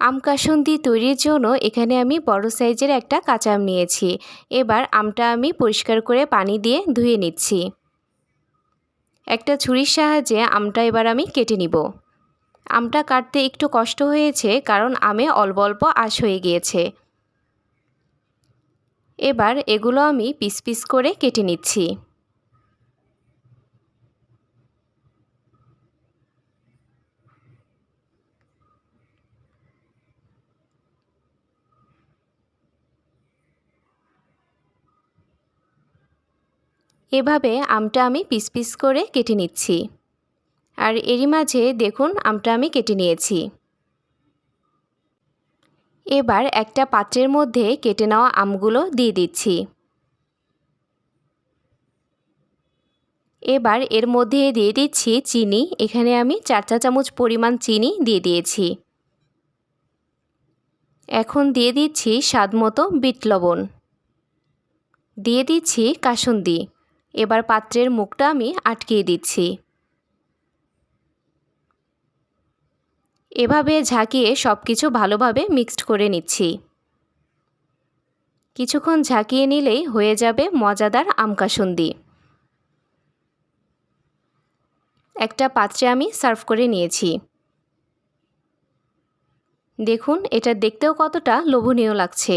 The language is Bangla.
আম কাসুন্দি তৈরির জন্য এখানে আমি বড় সাইজের একটা কাঁচা আম নিয়েছি। এবার আমটা আমি পরিষ্কার করে পানি দিয়ে ধুয়ে নিচ্ছি। একটা ছুরির সাহায্যে আমটা এবার আমি কেটে নিব। আমটা কাটতে একটু কষ্ট হয়েছে কারণ আমে অল্প অল্প আশ হয়ে গিয়েছে। এবার এগুলো আমি পিস পিস করে কেটে নিচ্ছি। এভাবে আমটা আমি পিস পিস করে কেটে নিচ্ছি। আর এরই মাঝে দেখুন আমটা আমি কেটে নিয়েছি। এবার একটা পাত্রের মধ্যে কেটে নেওয়া আমগুলো দিয়ে দিচ্ছি। এবার এর মধ্যে দিয়ে দিচ্ছি চিনি। এখানে আমি চার চা চামচ পরিমাণ চিনি দিয়ে দিয়েছি। এখন দিয়ে দিচ্ছি স্বাদ মতো বিট লবণ। দিয়ে দিচ্ছি কাসুন্দি। এবার পাত্রের মুখটা আমি আটকিয়ে দিচ্ছি। এভাবে ঝাঁকিয়ে সব কিছু ভালোভাবে মিক্সড করে নিচ্ছি। কিছুক্ষণ ঝাঁকিয়ে নিলেই হয়ে যাবে মজাদার আমকাসুন্দি। একটা পাত্রে আমি সার্ভ করে নিয়েছি। দেখুন, এটা দেখতেও কতটা লোভনীয় লাগছে।